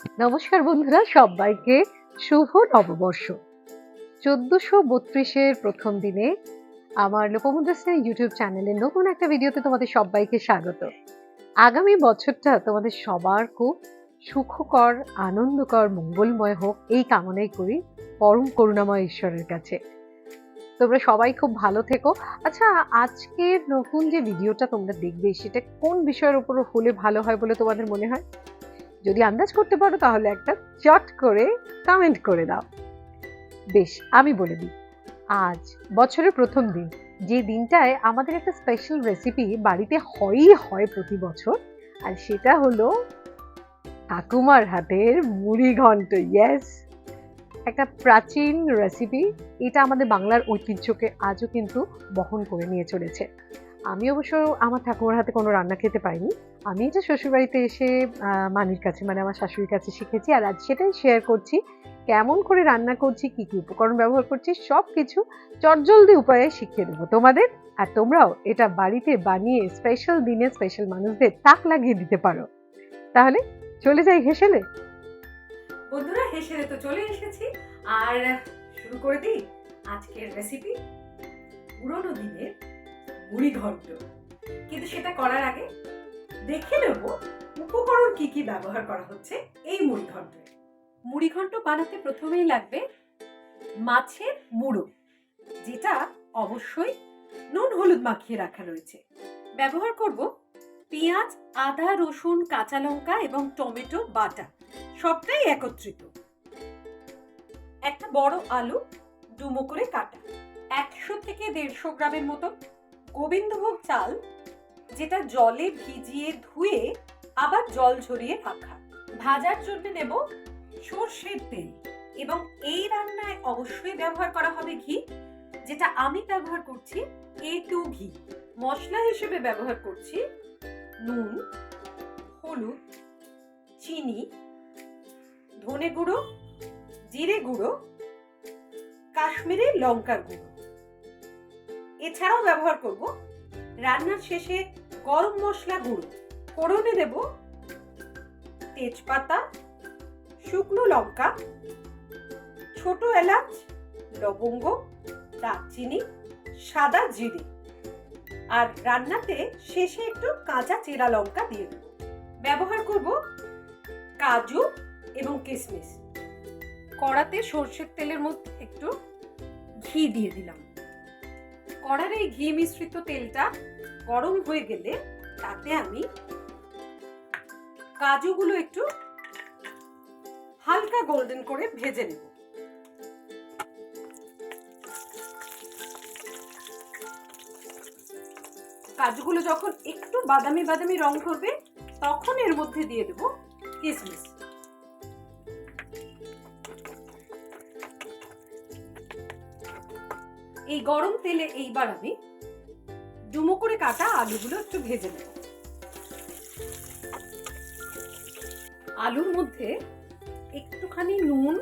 নমস্কার বন্ধুরা, সবাইকে শুভ নববর্ষ। চোদ্দশো বত্রিশের প্রথম দিনে আমার লোকমুদ্রা স্নেহ ইউটিউব চ্যানেলে নতুন একটা ভিডিওতে তোমাদের সবাইকে স্বাগত। আগামী বছরটা তোমাদের সবার খুব সুখকর, আনন্দকর, মঙ্গলময় হোক, এই কামনাই করি পরম করুণাময় ঈশ্বরের কাছে। তোমরা সবাই খুব ভালো থেকো। আচ্ছা আজকের নতুন যে ভিডিওটা তোমরা দেখবে, সেটা কোন বিষয়ের উপর হলে ভালো হয় বলে তোমাদের মনে হয়? যদি আন্দাজ করতে পারো তাহলে একটা চট করে কমেন্ট করে দাও। বেশ, আমি বলে দিই। আজ বছরের প্রথম দিন। যে দিনটায় আমাদের একটা স্পেশাল রেসিপি বাড়িতে হয়ই হয় প্রতি বছর, আর সেটা হলো ঠাকুমার হাতের মুড়ি ঘন্ট। ইয়েস একটা প্রাচীন রেসিপি এটা আমাদের বাংলার ঐতিহ্যকে আজও কিন্তু বহন করে নিয়ে চলেছে। আমি অবশ্য আমার ঠাকুমার হাতে কোনো রান্না খেতে পাইনি আমি এটা শ্বশুরবাড়িতে এসে মানির কাছে মানে আমার শাশুড়ির কাছে শিখেছি আর আজ সেটাই শেয়ার করছি, কেমন করে রান্না করছি, কি কি উপকরণ ব্যবহার করছি সব কিছু চটজলদি উপায়ে শিখিয়ে দেবো। তোমাদের আর তোমরাও এটা বাড়িতে বানিয়ে স্পেশাল দিনে স্পেশাল মানুষদের তাক লাগিয়ে দিতে পারো। তাহলে চলে যাই হেসেলে? বন্ধুরা, হেসেলে তো চলে এসেছি। আর শুরু করে দিই আজকের রেসিপি পুরোনো দিনের মুড়ি ঘন্ট কিন্তু সেটা করার আগে দেখে নেব উপকরণ কি কি ব্যবহার করা হচ্ছে এই মুড়ি ঘন্টে। মুড়ি ঘন্ট বানাতে প্রথমেই লাগবে মাছের মুড়ো, যেটা অবশ্যই নুন হলুদ মাখিয়ে রাখা রয়েছে। ব্যবহার করব পেঁয়াজ, আদা, রসুন, কাঁচা লঙ্কা এবং টমেটো, বাটা, সবটাই একত্রিত। একটা বড় আলু ডুমো করে কাটা। একশো থেকে দেড়শো গ্রামের মতো গোবিন্দভোগ চাল, যেটা জলে ভিজিয়ে ধুয়ে আবার জল ঝরিয়ে রাখা। ভাজার জন্য নেব সর্ষের তেল এবং এই রান্নায় অবশ্যই ব্যবহার করা হবে ঘি, যেটা আমি ব্যবহার করছি এ টু ঘি। মশলা হিসেবে ব্যবহার করছি নুন, হলুদ, চিনি, ধনে গুঁড়ো, জিরে গুঁড়ো, কাশ্মীরি লঙ্কার গুঁড়ো। এছাড়াও ব্যবহার করব রান্নার শেষে গরম মশলা গুঁড়ো। ফোড়নে দেব তেজপাতা, শুকনো লঙ্কা, ছোট এলাচ, লবঙ্গ, দারচিনি, সাদা জিরে। আর রান্নাতে শেষে একটু কাঁচা চেরা লঙ্কা দিয়ে দেবো। ব্যবহার করব কাজু এবং কিশমিশ কড়াতে সর্ষের তেলের মধ্যে একটু ঘি দিয়ে দিলাম। কড়ার এই ঘি মিশ্রিত তেলটা গরম হয়ে গেলে তাতে আমি কাজুগুলো একটু হালকা গোল্ডেন করে ভেজে নেব। কাজুগুলো যখন একটু বাদামি বাদামি রং করবে তখন এর মধ্যে দিয়ে দেব কিশমিশ এই গরম তেলে এইবার আমি ডুমো করে কাটা আলুগুলো একটু ভেজে নেব। আলুর মধ্যে একটুখানি নুন,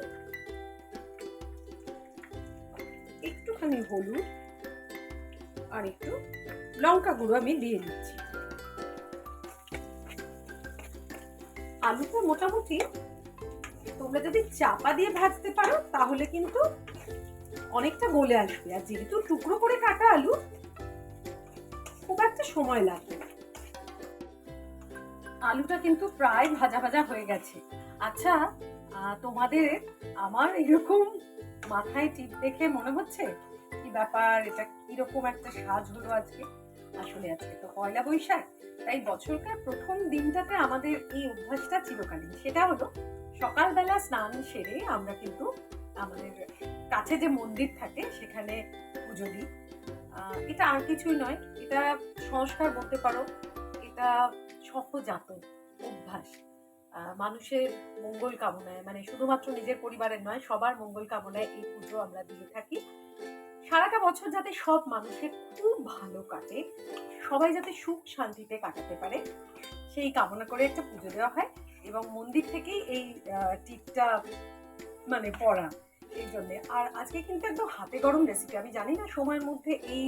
একটুখানি হলুদ আর একটু লঙ্কা গুঁড়ো আমি দিয়ে দিচ্ছি। আলুটা মোটামুটি তোমরা যদি চাপা দিয়ে ভাজতে পারো তাহলে কিন্তু অনেকটা গলে আসবে। আর যেহেতু টুকরো করে কাটা আলু, খুব একটা সময় লাগবে আলুটা কিন্তু প্রায় ভাজা ভাজা হয়ে গেছে। আচ্ছা তোমাদের আমার এরকম মাথায় টিপ দেখে মনে হচ্ছে? কি ব্যাপার? এটা কীরকম একটা সাজ হলো আজকে? আসলে আজকে তো পয়লা বৈশাখ, তাই বছরকার প্রথম দিনটাতে আমাদের এই অভ্যাসটা চিরকালীন। সেটা হলো সকালবেলা স্নান সেরে আমরা কিন্তু আমাদের কাছে যে মন্দির থাকে, সেখানে পুজো দিই। এটা আর কিছুই নয়। এটা সংস্কার বলতে পারো, এটা সহজাত অভ্যাস। মানুষের মঙ্গল কামনায় মানে শুধুমাত্র নিজের পরিবারের নয়, সবার মঙ্গল কামনায় এই পুজো আমরা দিয়ে থাকি। সারাটা বছর যাতে সব মানুষের খুব ভালো কাটে, সবাই যাতে সুখ শান্তিতে কাটাতে পারে, সেই কামনা করে একটা পুজো দেওয়া হয়। এবং মন্দির থেকেই এই টিপটা মানে পড়া সেই জন্য। আর আজকে কিন্তু একদম হাতে গরম রেসিপি আমি জানি না সময়ের মধ্যে এই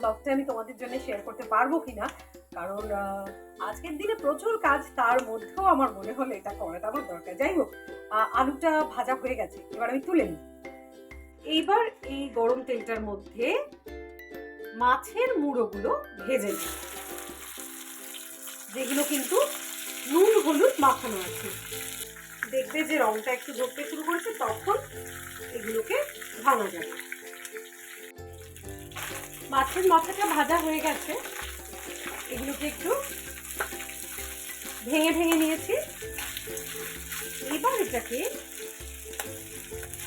ব্লগটা আমি তোমাদের জন্য শেয়ার করতে পারব কিনা। কারণ আজকের দিনে প্রচুর কাজ, তার মধ্যেও আমার মনে হলো এটা করাটা আমার দরকার। যাই হোক আলুটা ভাজা হয়ে গেছে, এবার আমি তুলে নিই। এইবার এই গরম তেলটার মধ্যে মাছের মুড়োগুলো ভেজে নিই। যেগুলো কিন্তু নুন, হলুদ মাখানো আছে। দেখবে যে রংটা একটু ধরতে শুরু করেছে, তখন এগুলোকে ভাঙা যাবে। মাছের মাথাটা ভাজা হয়ে গেছে। এগুলোকে একটু ভেঙে ভেঙে নিয়েছি। এবার এটাকে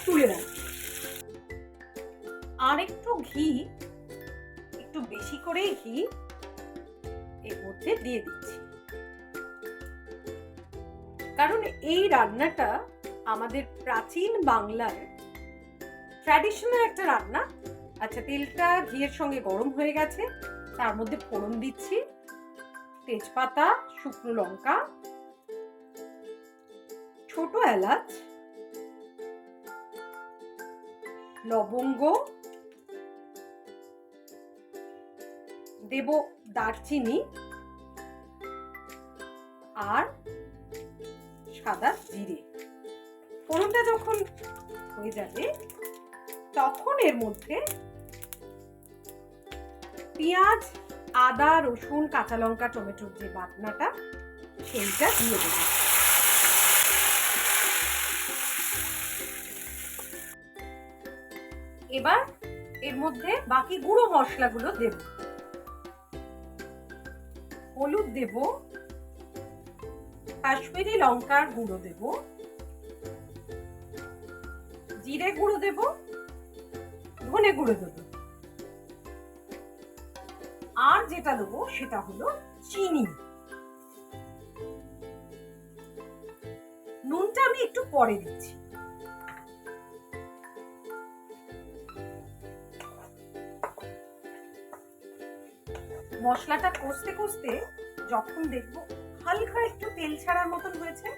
তুলে রাখি আর একটু ঘি, একটু বেশি করেই ঘি এর মধ্যে দিয়ে দিচ্ছি কারণ এই রান্নাটা আমাদের প্রাচীন বাংলার ট্র্যাডিশনাল একটা রান্না। আচ্ছা তেলটা ঘিয়ের সঙ্গে গরম হয়ে গেছে। তার মধ্যে ফোড়ন দিচ্ছি। তেজপাতা, শুকনো লঙ্কা, ছোট এলাচ, লবঙ্গ, দেব দারচিনি আর সাদা জিরে। ফোড়নটা যখন হয়ে যাবে, তখন এর মধ্যে পেঁয়াজ, আদা, রসুন, কাঁচা লঙ্কা, টমেটোর যে বাটনাটা, সেইটা দিয়ে দেব। এবার এর মধ্যে বাকি গুঁড়ো মশলাগুলো দেব। হলুদ দেব কাশ্মীরি লঙ্কার গুঁড়ো দেব। জিরে গুঁড়ো দেব। ধনে গুঁড়ো দেব। আর যেটা দেবো সেটা হলো চিনি। নুনটা আমি একটু পরে দিচ্ছি। মশলাটা কষতে কষতে যখন দেখব হালকা একটু তেল ছাড়ার মতন হয়েছে,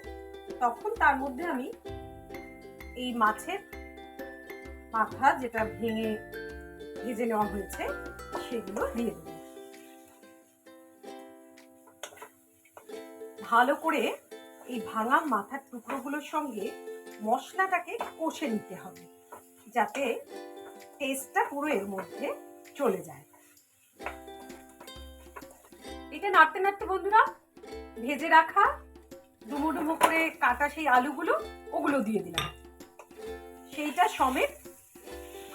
তখন তার মধ্যে আমি এই মাছের মাথা যেটা ভেঙে ভেজে নেওয়া হয়েছে, সেগুলো দিয়ে দেবো। ভালো করে এই ভাঙা মাথার টুকরোগুলোর সঙ্গে মশলাটাকে কষে নিতে হবে, যাতে টেস্টটা পুরো এর মধ্যে চলে যায়। এটা নাড়তে নাড়তে বন্ধুরা ভেজে রাখা, ডুমো ডুমো করে কাটা সেই আলুগুলো, ওগুলো দিয়ে দিলাম। সেইটা সমেত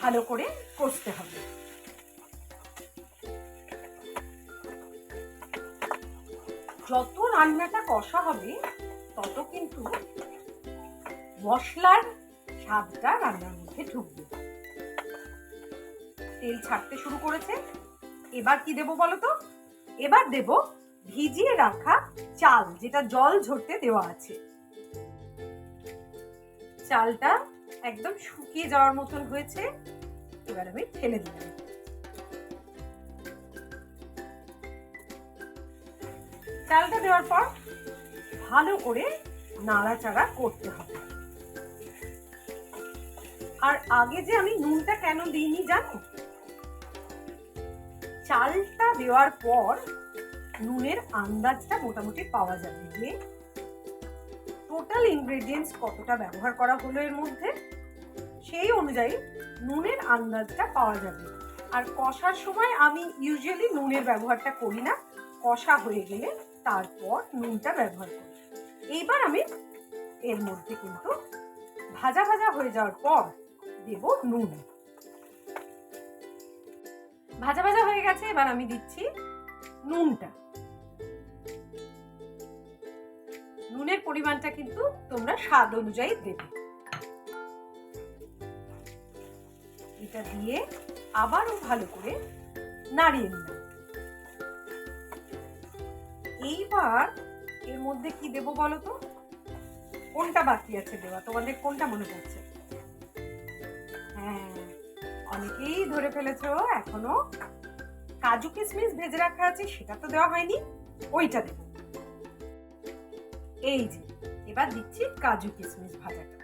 ভালো করে কষতে হবে। যত রান্নাটা কষা হবে, তত কিন্তু মশলার স্বাদটা রান্নার মধ্যে ঢুকবে। তেল ছাড়তে শুরু করেছে। এবার কি দেবো বলো তো? এবার দেব ভিজিয়ে রাখা চাল, যেটা জল ঝরতে দেওয়া আছে। চালটা একদম শুকিয়ে যাওয়ার মতন হয়েছে। এবার আমি ঢেলে দিলাম। চালটা দেওয়ার পর ভালো করে নাড়াচাড়া করতে হবে। আর আগে যে আমি নুনটা কেন দিইনি জানো? চালটা দেওয়ার পর নুনের আন্দাজটা মোটামুটি পাওয়া যাবে। যে টোটাল ইনগ্রেডিয়েন্টস কতটা ব্যবহার করা হলো এর মধ্যে, সেই অনুযায়ী নুনের আন্দাজটা পাওয়া যাবে। আর কষার সময় আমি ইউজুয়ালি নুনের ব্যবহারটা করি না, কষা হয়ে গেলে তারপর নুনটা ব্যবহার করি। এইবার আমি এর মধ্যে কিন্তু ভাজা ভাজা হয়ে যাওয়ার পর দেব নুন। ভাজা ভাজা হয়ে গেছে, এবার আমি দিচ্ছি নুনটা। নুনের পরিমাণটা কিন্তু তোমরা স্বাদ অনুযায়ী দেবে। এটা দিয়ে আবারও ভালো করে নাড়িয়ে নিলাম। এইবার এর মধ্যে কি দেবো বলো তো? কোনটা বাকি আছে দেওয়া? তোমাদের কোনটা মনে পড়ছে? হ্যাঁ অনেকেই ধরে ফেলেছো, এখনও কাজু কিশমিশ ভেজে রাখা আছে, সেটা তো দেওয়া হয়নি। ওইটা দেবো। এই যে, এবার দিচ্ছি কাজু কিশমিশ ভাজাটা।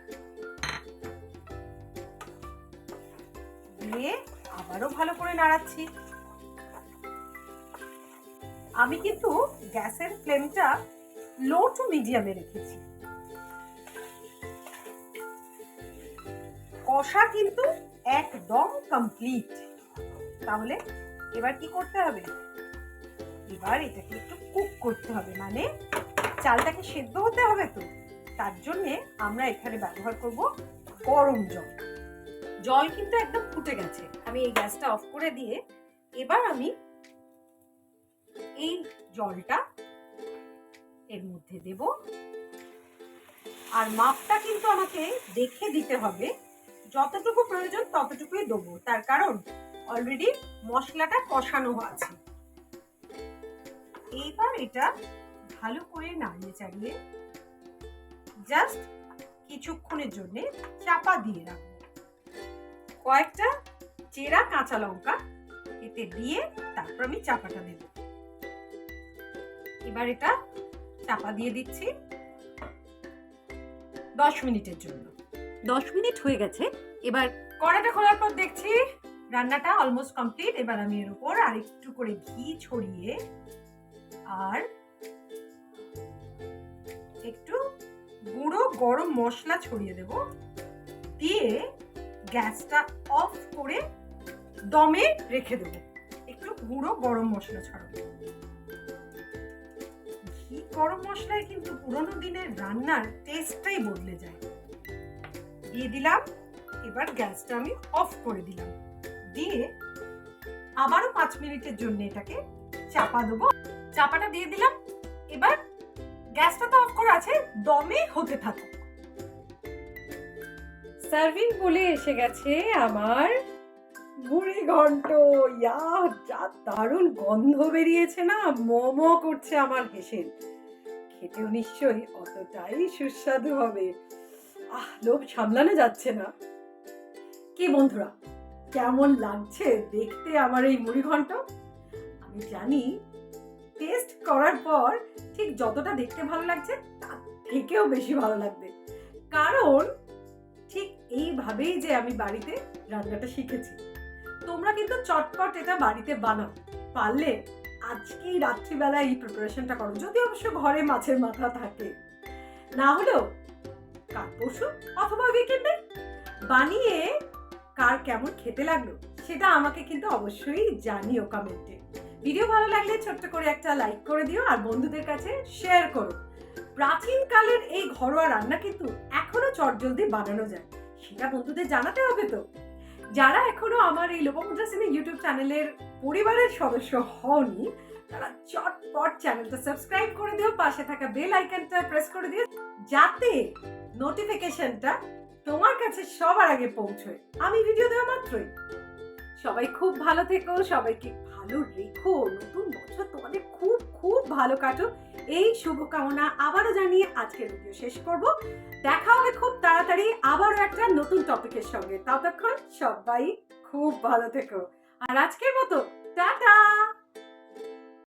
দিয়ে আবারও ভালো করে নাড়াচ্ছি। আমি কিন্তু গ্যাসের ফ্লেমটা লো টু মিডিয়ামে রেখেছি। কষা কিন্তু একদম কমপ্লিট তাহলে এবার কি করতে হবে? এবার এটাকে একটু কুক করতে হবে মানে চালটাকে সেদ্ধ হতে হবে তো। তার জন্যে আমরা এখানে ব্যবহার করব গরম জল। জল কিন্তু একদম ফুটে গেছে। আমি এই গ্যাসটা অফ করে দিয়ে এবার আমি এই জলটা এর মধ্যে দেব। আর মাপটা কিন্তু আমাকে দেখে দিতে হবে। যতটুকু প্রয়োজন ততটুকুই দেবো। তার কারণ অলরেডি মশলাটা কষানো আছে। এইবার এটা ভালো করে নাড়িয়ে চাড়িয়ে জাস্ট কিছুক্ষণের জন্য চাপা দিয়ে রাখব। কয়েকটা চেরা কাঁচা লঙ্কা এতে দিয়ে তারপর আমি চাপাটা দেব। এবার এটা চাপা দিয়ে দিচ্ছি দশ মিনিটের জন্য। দশ মিনিট হয়ে গেছে এবার কড়াটা খোলার পর দেখছি রান্নাটা অলমোস্ট কমপ্লিট এবার আমি এর উপর আরেকটু করে ঘি ছড়িয়ে আর একটু গুঁড়ো গরম মশলা ছড়িয়ে দেব। দিয়ে গ্যাসটা অফ করে দমে রেখে দেবো। একটু গুঁড়ো গরম মশলা ছড়াবো ঘি গরম মশলায় কিন্তু পুরোনো দিনের রান্নার টেস্টটাই বদলে যায়। দিয়ে দিলাম, এবার গ্যাসটা আমি অফ করে দিলাম। দিয়ে আবারও পাঁচ মিনিটের জন্য এটাকে চাপা দেবো। চাপাটা দিয়ে দিলাম, এবার গ্যাসটা তো অফ করা আছে, দমে হতে থাকুক সার্ভিং বলে এসে গেছে আমার মুড়ি ঘন্ট। ইয়া, যা দারুণ গন্ধ বেরিয়েছে না, মম করছে আমার হেসেল খেতেও নিশ্চয়ই অতটাই সুস্বাদু হবে। আহ, লোভ সামলানো যাচ্ছে না। কি বন্ধুরা, কেমন লাগছে দেখতে আমার এই মুড়ি ঘন্ট? আমি জানি টেস্ট করার পর ঠিক যতটা দেখতে ভালো লাগছে, তার থেকেও বেশি ভালো লাগবে। কারণ ঠিক এইভাবেই যে আমি বাড়িতে রান্নাটা শিখেছি। তোমরা কিন্তু চটপট এটা বাড়িতে বানাও। পারলে আজকেই রাত্রিবেলা এই প্রিপারেশনটা করো। যদি অবশ্য ঘরে মাছের মাথা থাকে। না হলেও কাল পরশু অথবা উইকেন্ডে বানিয়ে কার কেমন খেতে লাগল, সেটা আমাকে কিন্তু অবশ্যই জানিও কমেন্টে ভিডিও ভালো লাগলে ছোট্ট করে একটা লাইক করে দিও আর বন্ধুদের কাছে শেয়ার করো। প্রাচীন কালের এই ঘরোয়া রান্না কিন্তু এখনও চটজলদি বানানো যায়। সেটা বন্ধুদের জানাতে হবে তো। যারা এখনও আমার এই লোপমুদ্রা সিনে ইউটিউব চ্যানেলের পরিবারের সদস্য হওনি, তারা চটপট চ্যানেলটা সাবস্ক্রাইব করে দিও, পাশে থাকা বেল আইকনটা প্রেস করে দিও, যাতে নোটিফিকেশনটা তোমার কাছে সবার আগে পৌঁছয়। আমি ভিডিও দেওয়া মাত্রই। সবাই খুব ভালো থেকো, সবাইকে ভালো রেখো, নতুন বছর তোমাদের খুব খুব ভালো কাটো এই শুভকামনা আবারও জানিয়ে আজকের ভিডিও শেষ করব। দেখা হবে খুব তাড়াতাড়ি আবারও একটা নতুন টপিকের সঙ্গে। ততক্ষণ সবাই খুব ভালো থেকো। আর আজকের মতো, টাটা!